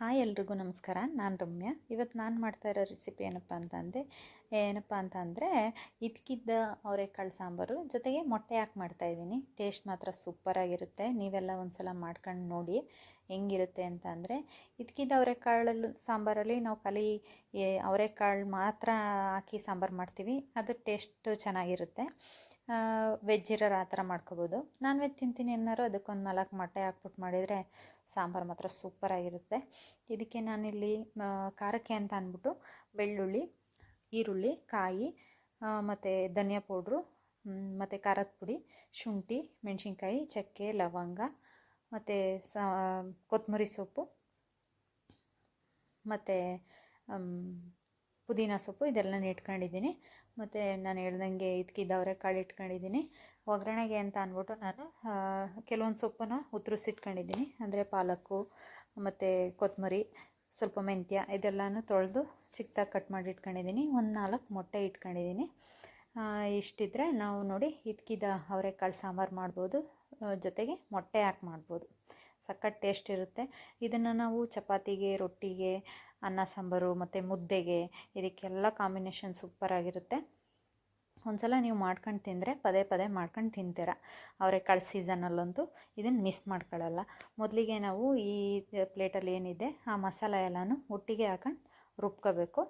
Hi ಎಲ್ರಿಗೂ ನಮಸ್ಕಾರ. ನಾನು ರಮ್ಯಾ. ಇವತ್ತು ನಾನು ಮಾಡ್ತಾ ಇರೋ ರೆಸಿಪಿ ಏನಪ್ಪ ಅಂತ ಅಂದೆ ಏನಪ್ಪ ಅಂತ ಅಂದರೆ ಇದ್ಕಿದ್ದ ಅವರೆಕಾಳು ಸಾಂಬಾರು ಜೊತೆಗೆ ಮೊಟ್ಟೆ ಹಾಕಿ ಮಾಡ್ತಾಯಿದ್ದೀನಿ ಟೇಸ್ಟ್ ಮಾತ್ರ ಸೂಪರಾಗಿರುತ್ತೆ ನೀವೆಲ್ಲ ಒಂದು ಸಲ ಮಾಡ್ಕೊಂಡು ನೋಡಿ ಹೆಂಗಿರುತ್ತೆ ಅಂತ ಅಂದರೆ ಇದ್ಕಿದ್ದ ಅವರೆಕಾಳಲ್ಲಿ ಸಾಂಬಾರಲ್ಲಿ ನಾವು ಖಾಲಿ ಅವರೆಕಾಳು ಮಾತ್ರ ಹಾಕಿ ಸಾಂಬಾರು ಮಾಡ್ತೀವಿ. ಅದು ಟೇಸ್ಟು ಚೆನ್ನಾಗಿರುತ್ತೆ. ವೆಜ್ ಇರೋರು ಆ ಥರ ಮಾಡ್ಕೋಬೋದು. ನಾನ್ ವೆಜ್ ತಿಂತೀನಿ ಅನ್ನೋರು ಅದಕ್ಕೊಂದು ನಾಲ್ಕು ಮೊಟ್ಟೆ ಹಾಕ್ಬಿಟ್ಟು ಮಾಡಿದರೆ ಸಾಂಬಾರು ಮಾತ್ರ ಸೂಪರಾಗಿರುತ್ತೆ ಇದಕ್ಕೆ ನಾನಿಲ್ಲಿ ಖಾರಕ್ಕೆ ಅಂತ ಅಂದ್ಬಿಟ್ಟು ಬೆಳ್ಳುಳ್ಳಿ, ಈರುಳ್ಳಿ, ಕಾಯಿ ಮತ್ತು ಧನಿಯಾ ಪೌಡ್ರು ಮತ್ತು ಖಾರದ ಪುಡಿ, ಶುಂಠಿ, ಮೆಣಸಿನ್ಕಾಯಿ, ಚಕ್ಕೆ, ಲವಂಗ, ಮತ್ತು ಸ ಕೊತ್ತಂಬರಿ ಸೊಪ್ಪು, ಮತ್ತು ಪುದೀನ ಸೊಪ್ಪು ಇದೆಲ್ಲನೂ ಇಟ್ಕೊಂಡಿದ್ದೀನಿ ಮತ್ತು ನಾನು ಹೇಳ್ದಂಗೆ ಇದಕ್ಕಿದ್ದ ಕಾಳು ಇಟ್ಕೊಂಡಿದ್ದೀನಿ ಒಗ್ಗರಣೆಗೆ ಅಂತ ಅಂದ್ಬಿಟ್ಟು ನಾನು ಕೆಲವೊಂದು ಸೊಪ್ಪನ್ನು ಉತ್ತರಿಸಿಟ್ಕೊಂಡಿದ್ದೀನಿ ಅಂದರೆ ಪಾಲಕ್ಕು, ಮತ್ತು ಕೊತ್ತಂಬರಿ ಸ್ವಲ್ಪ ಮೆಂತ್ಯ ಇದೆಲ್ಲನೂ ತೊಳೆದು ಚಿಕ್ಕದಾಗಿ ಕಟ್ ಮಾಡಿ ಇಟ್ಕೊಂಡಿದ್ದೀನಿ ಒಂದು ನಾಲ್ಕು ಮೊಟ್ಟೆ ಇಟ್ಕೊಂಡಿದ್ದೀನಿ. ಇಷ್ಟಿದ್ರೆ ನಾವು ನೋಡಿ ಇದಕ್ಕಿದ ಅವರೆಕಾಳು ಸಾಂಬಾರು ಮಾಡ್ಬೋದು. ಜೊತೆಗೆ ಮೊಟ್ಟೆ ಹಾಕಿ ಮಾಡ್ಬೋದು. ಸಖತ್ ಟೇಸ್ಟ್ ಇರುತ್ತೆ. ಇದನ್ನು ನಾವು ಚಪಾತಿಗೆ, ರೊಟ್ಟಿಗೆ, ಅನ್ನ, ಸಾಂಬಾರು ಮತ್ತು ಮುದ್ದೆಗೆ ಇದಕ್ಕೆಲ್ಲ ಕಾಂಬಿನೇಷನ್ ಸೂಪರಾಗಿರುತ್ತೆ ಒಂದು ಸಲ ನೀವು ಮಾಡ್ಕೊಂಡು ತಿಂದರೆ ಪದೇ ಪದೇ ಮಾಡ್ಕೊಂಡು ತಿಂತೀರ. ಅವರೆಕಾಳು ಸೀಸನಲ್ಲಂತೂ ಇದನ್ನು ಮಿಸ್ ಮಾಡ್ಕೊಳ್ಳಲ್ಲ ಮೊದಲಿಗೆ ನಾವು ಈ ಪ್ಲೇಟಲ್ಲಿ ಏನಿದೆ ಆ ಮಸಾಲ ಎಲ್ಲನೂ ಒಟ್ಟಿಗೆ ಹಾಕೊಂಡು ರುಬ್ಕೋಬೇಕು.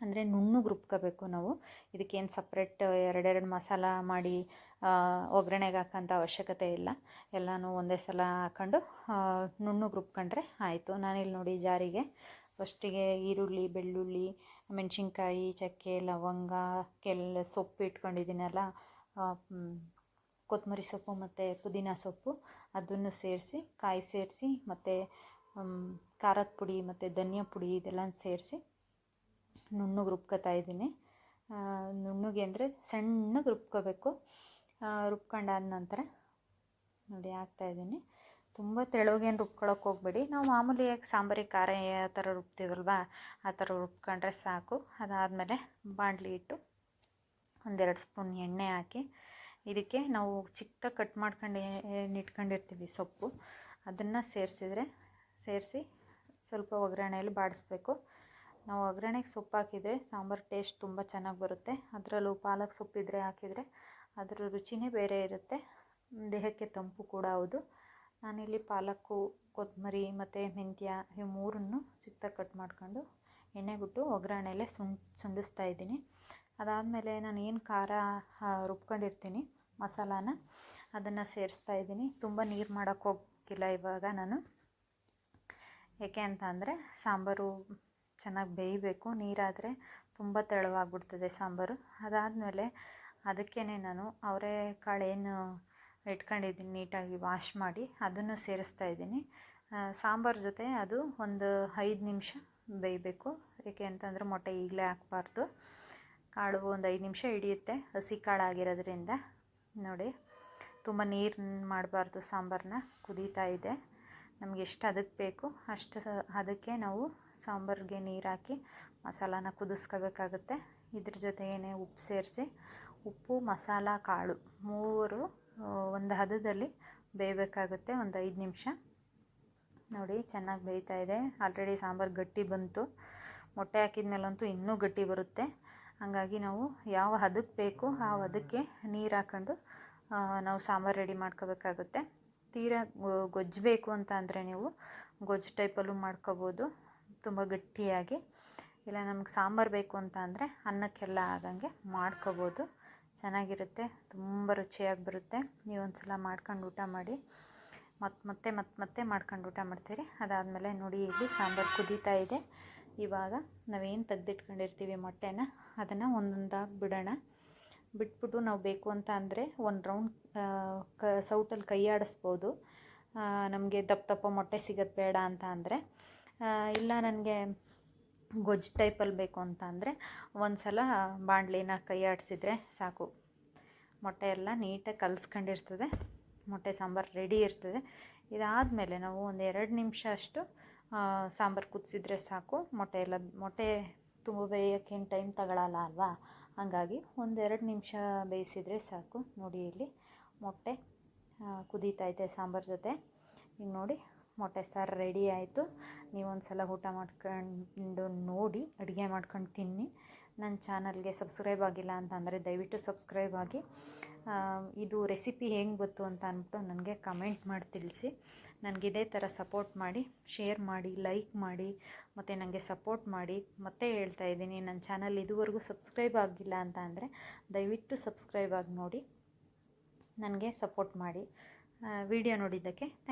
ಅಂದರೆ ನುಣ್ಣಗೆ ರುಬ್ಕೋಬೇಕು ನಾವು. ಇದಕ್ಕೇನು ಸಪ್ರೇಟ್ ಎರಡೆರಡು ಮಸಾಲ ಮಾಡಿ ಒಗ್ಗರಣೆಗೆ ಹಾಕೋಂಥ ಅವಶ್ಯಕತೆ ಇಲ್ಲ. ಎಲ್ಲನೂ ಒಂದೇ ಸಲ ಹಾಕೊಂಡು ನುಣ್ಣಗೆ ರುಬ್ಕೊಂಡ್ರೆ ಆಯಿತು. ನಾನಿಲ್ಲಿ ನೋಡಿ ಜಾರಿಗೆ ಫಸ್ಟಿಗೆ ಈರುಳ್ಳಿ, ಬೆಳ್ಳುಳ್ಳಿ, ಮೆಣಸಿನ್ಕಾಯಿ, ಚಕ್ಕೆ, ಲವಂಗ ಕೆಲ್ಲ ಸೊಪ್ಪು ಇಟ್ಕೊಂಡಿದ್ದೀನಲ್ಲ ಕೊತ್ತಂಬರಿ ಸೊಪ್ಪು ಮತ್ತು ಪುದೀನ ಸೊಪ್ಪು ಅದನ್ನು ಸೇರಿಸಿ, ಕಾಯಿ ಸೇರಿಸಿ ಮತ್ತು ಖಾರದ ಪುಡಿ ಮತ್ತು ಧನಿಯಾ ಪುಡಿ ಇದೆಲ್ಲ ಸೇರಿಸಿ ನುಣ್ಣಗೆ ರುಬ್ಕೋತಾ ಇದ್ದೀನಿ. ನುಣ್ಣಗೆ ಅಂದರೆ ಸಣ್ಣಗೆ ರುಬ್ಕೋಬೇಕು. ರುಬ್ಕೊಂಡಾದ ನಂತರ ನೋಡಿ ಹಾಕ್ತಾಯಿದ್ದೀನಿ ತುಂಬ ತೆಳುಗೇನು ರುಬ್ಕೊಳಕ್ಕೆ ಹೋಗ್ಬೇಡಿ. ನಾವು ಮಾಮೂಲಿಯಾಗಿ ಸಾಂಬಾರಿ ಖಾರ ಯಾವ ಥರ ರುಬ್ತೀವಲ್ವ ಆ ಥರ ರುಬ್ಕೊಂಡ್ರೆ ಸಾಕು. ಅದಾದಮೇಲೆ ಬಾಣಲಿ ಇಟ್ಟು ಒಂದೆರಡು ಸ್ಪೂನ್ ಎಣ್ಣೆ ಹಾಕಿ, ಇದಕ್ಕೆ ನಾವು ಚಿಕ್ಕದಾಗಿ ಕಟ್ ಮಾಡ್ಕೊಂಡು ಇಟ್ಕೊಂಡಿರ್ತೀವಿ ಸೊಪ್ಪು. ಅದನ್ನು ಸೇರಿಸಿದ್ರೆ ಸೇರಿಸಿ ಸ್ವಲ್ಪ ಒಗ್ಗರಣೆಯಲ್ಲಿ ಬಾಡಿಸ್ಬೇಕು. ನಾವು ಒಗ್ಗರಣೆಗೆ ಸೊಪ್ಪು ಹಾಕಿದರೆ ಸಾಂಬಾರು ಟೇಸ್ಟ್ ತುಂಬ ಚೆನ್ನಾಗಿ ಬರುತ್ತೆ. ಅದರಲ್ಲೂ ಪಾಲಕ್ ಸೊಪ್ಪಿದ್ರೆ ಹಾಕಿದರೆ ಅದರ ರುಚಿನೇ ಬೇರೆ ಇರುತ್ತೆ. ದೇಹಕ್ಕೆ ತಂಪು ಕೂಡ ಹೌದು. ನಾನಿಲ್ಲಿ ಪಾಲಕ್ಕು, ಕೊತ್ತಂಬರಿ ಮತ್ತು ಮೆಂತ್ಯ ಈ ಮೂರನ್ನು ಚಿಕ್ಕದಾಗಿ ಕಟ್ ಮಾಡ್ಕೊಂಡು ಎಣ್ಣೆ ಬಿಟ್ಟು ಒಗ್ಗರಣೆಲೆ ಸುಂಡ್ ಸುಂಡಿಸ್ತಾ ಇದ್ದೀನಿ. ಅದಾದಮೇಲೆ ನಾನು ಏನು ಖಾರ ರುಬ್ಕೊಂಡಿರ್ತೀನಿ ಮಸಾಲಾನ, ಅದನ್ನು ಸೇರಿಸ್ತಾ ಇದ್ದೀನಿ. ತುಂಬ ನೀರು ಮಾಡೋಕ್ಕೆ ಹೋಗಿಲ್ಲ ಇವಾಗ ನಾನು. ಏಕೆ ಅಂತ ಅಂದರೆ ಸಾಂಬಾರು ಚೆನ್ನಾಗಿ ಬೇಯಬೇಕು, ನೀರಾದರೆ ತುಂಬ ತೆಳುವಾಗ್ಬಿಡ್ತದೆ ಸಾಂಬಾರು. ಅದಾದಮೇಲೆ ಅದಕ್ಕೇ ನಾನು ಅವರೆಕಾಳು ಏನು ಇಟ್ಕೊಂಡಿದ್ದೀನಿ ನೀಟಾಗಿ ವಾಶ್ ಮಾಡಿ, ಅದನ್ನು ಸೇರಿಸ್ತಾ ಇದ್ದೀನಿ. ಸಾಂಬಾರು ಜೊತೆ ಅದು ಒಂದು ಐದು ನಿಮಿಷ ಬೇಯಬೇಕು, ಏಕೆ ಅಂತಂದರೆ ಮೊಟ್ಟೆ ಈಗಲೇ ಹಾಕ್ಬಾರ್ದು. ಕಾಳು ಒಂದು ಐದು ನಿಮಿಷ ಹಿಡಿಯುತ್ತೆ, ಹಸಿ ಕಾಳು ಆಗಿರೋದ್ರಿಂದ ನೋಡಿ, ತುಂಬ ನೀರು ಮಾಡಬಾರ್ದು ಸಾಂಬಾರನ್ನ ಕುದೀತಾ ಇದೆ. ನಮ್ಗೆ ಎಷ್ಟು ಅದಕ್ಕೆ ಬೇಕು ಅಷ್ಟು ಅದಕ್ಕೆ ನಾವು ಸಾಂಬಾರಿಗೆ ನೀರು ಹಾಕಿ ಮಸಾಲಾನ ಕುದಿಸ್ಕೋಬೇಕಾಗುತ್ತೆ. ಇದ್ರ ಜೊತೆಗೇ ಉಪ್ಪು ಸೇರಿಸಿ, ಉಪ್ಪು, ಮಸಾಲ, ಕಾಳು ಮೂರು ಒಂದು ಹದದಲ್ಲಿ ಬೇಯಬೇಕಾಗುತ್ತೆ, ಒಂದು ಐದು ನಿಮಿಷ. ನೋಡಿ ಚೆನ್ನಾಗಿ ಬೇಯ್ತಾ ಇದೆ. ಆಲ್ರೆಡಿ ಸಾಂಬಾರು ಗಟ್ಟಿ ಬಂತು. ಮೊಟ್ಟೆ ಹಾಕಿದ ಮೇಲಂತೂ ಇನ್ನೂ ಗಟ್ಟಿ ಬರುತ್ತೆ. ಹಾಗಾಗಿ ನಾವು ಯಾವ ಹದಕ್ಕೆ ಬೇಕು ಆ ಹದಕ್ಕೆ ನೀರು ಹಾಕ್ಕೊಂಡು ನಾವು ಸಾಂಬಾರು ರೆಡಿ ಮಾಡ್ಕೋಬೇಕಾಗುತ್ತೆ. ತೀರಾ ಗೊಜ್ಜಬೇಕು ಅಂತ ಅಂದರೆ ನೀವು ಗೊಜ್ಜು ಟೈಪಲ್ಲೂ ಮಾಡ್ಕೋಬೋದು ತುಂಬ ಗಟ್ಟಿಯಾಗಿ. ಇಲ್ಲ ನಮ್ಗೆ ಸಾಂಬಾರು ಬೇಕು ಅಂತ ಅಂದರೆ ಅನ್ನಕ್ಕೆಲ್ಲ ಆಗಂಗೆ ಮಾಡ್ಕೋಬೋದು. ಚೆನ್ನಾಗಿರುತ್ತೆ, ತುಂಬ ರುಚಿಯಾಗಿ ಬರುತ್ತೆ. ನೀವು ಒಂದು ಸಲ ಮಾಡ್ಕೊಂಡು ಊಟ ಮಾಡಿ ಮತ್ತೆ ಮತ್ತೆ ಮತ್ತೆ ಮತ್ತೆ ಮಾಡ್ಕೊಂಡು ಊಟ ಮಾಡ್ತೀರಿ. ಅದಾದಮೇಲೆ ನೋಡಿ, ಇಲ್ಲಿ ಸಾಂಬಾರು ಕುದೀತಾ ಇದೆ. ಇವಾಗ ನಾವೇನು ತೆಗ್ದಿಟ್ಕೊಂಡಿರ್ತೀವಿ ಮೊಟ್ಟೆನ, ಅದನ್ನು ಒಂದೊಂದಾಗಿ ಬಿಡೋಣ. ಬಿಟ್ಬಿಟ್ಟು ನಾವು ಬೇಕು ಅಂತ ಅಂದರೆ ಒಂದು ರೌಂಡ್ ಕ, ಸೌಟಲ್ಲಿ ಕೈ ಆಡಿಸ್ಬೋದು ನಮಗೆ ದಪ್ಪ ದಪ್ಪ ಮೊಟ್ಟೆ ಸಿಗೋದು ಬೇಡ ಅಂತ ಅಂದರೆ. ಇಲ್ಲ ನನಗೆ ಗೊಜ್ಜು ಟೈಪಲ್ಲಿ ಬೇಕು ಅಂತ ಅಂದರೆ ಒಂದು ಸಲ ಬಾಣಲಿನ ಕೈ ಆಡಿಸಿದ್ರೆ ಸಾಕು. ಮೊಟ್ಟೆ ಎಲ್ಲ ನೀಟಾಗಿ ಕಲಿಸ್ಕೊಂಡಿರ್ತದೆ. ಮೊಟ್ಟೆ ಸಾಂಬಾರು ರೆಡಿ ಇರ್ತದೆ. ಇದಾದಮೇಲೆ ನಾವು ಒಂದು ಎರಡು ನಿಮಿಷ ಅಷ್ಟು ಸಾಂಬಾರು ಕುದಿಸಿದ್ರೆ ಸಾಕು. ಮೊಟ್ಟೆ ಎಲ್ಲ, ಮೊಟ್ಟೆ ತುಂಬ ಬೇಯೋಕ್ಕೇನು ಟೈಮ್ ತಗೊಳ್ಳಲ್ಲ ಅಲ್ವಾ? ಹಾಗಾಗಿ ಒಂದೆರಡು ನಿಮಿಷ ಬೇಯಿಸಿದರೆ ಸಾಕು. ನೋಡಿ ಇಲ್ಲಿ ಮೊಟ್ಟೆ ಕುದೀತೈತೆ ಸಾಂಬಾರು ಜೊತೆ. ಈಗ ನೋಡಿ ಮೊಟ್ಟೆ ಸಾರು ರೆಡಿ ಆಯಿತು. ನೀವೊಂದು ಸಲ ಊಟ ಮಾಡ್ಕೊಂಡು ನೋಡಿ, ಅಡುಗೆ ಮಾಡ್ಕೊಂಡು ತಿನ್ನಿ. ನನ್ನ ಚಾನಲ್ಗೆ ಸಬ್ಸ್ಕ್ರೈಬ್ ಆಗಿಲ್ಲ ಅಂತಂದರೆ ದಯವಿಟ್ಟು ಸಬ್ಸ್ಕ್ರೈಬ್ ಆಗಿ. ಇದು ರೆಸಿಪಿ ಹೆಂಗೆ ಗೊತ್ತು ಅಂತ ಅಂದ್ಬಿಟ್ಟು ನನಗೆ ಕಮೆಂಟ್ ಮಾಡಿ ತಿಳಿಸಿ. ನನಗೆ ಇದೇ ಥರ ಸಪೋರ್ಟ್ ಮಾಡಿ, ಶೇರ್ ಮಾಡಿ, ಲೈಕ್ ಮಾಡಿ, ಮತ್ತು ನನಗೆ ಸಪೋರ್ಟ್ ಮಾಡಿ. ಮತ್ತೆ ಹೇಳ್ತಾ ಇದ್ದೀನಿ, ನನ್ನ ಚಾನಲ್ ಇದುವರೆಗೂ ಸಬ್ಸ್ಕ್ರೈಬ್ ಆಗಿಲ್ಲ ಅಂತ ಅಂದರೆ ದಯವಿಟ್ಟು ಸಬ್ಸ್ಕ್ರೈಬ್ ಆಗಿ ನೋಡಿ, ನನಗೆ ಸಪೋರ್ಟ್ ಮಾಡಿ. ವಿಡಿಯೋ ನೋಡಿದ್ದಕ್ಕೆ ಥ್ಯಾಂಕ್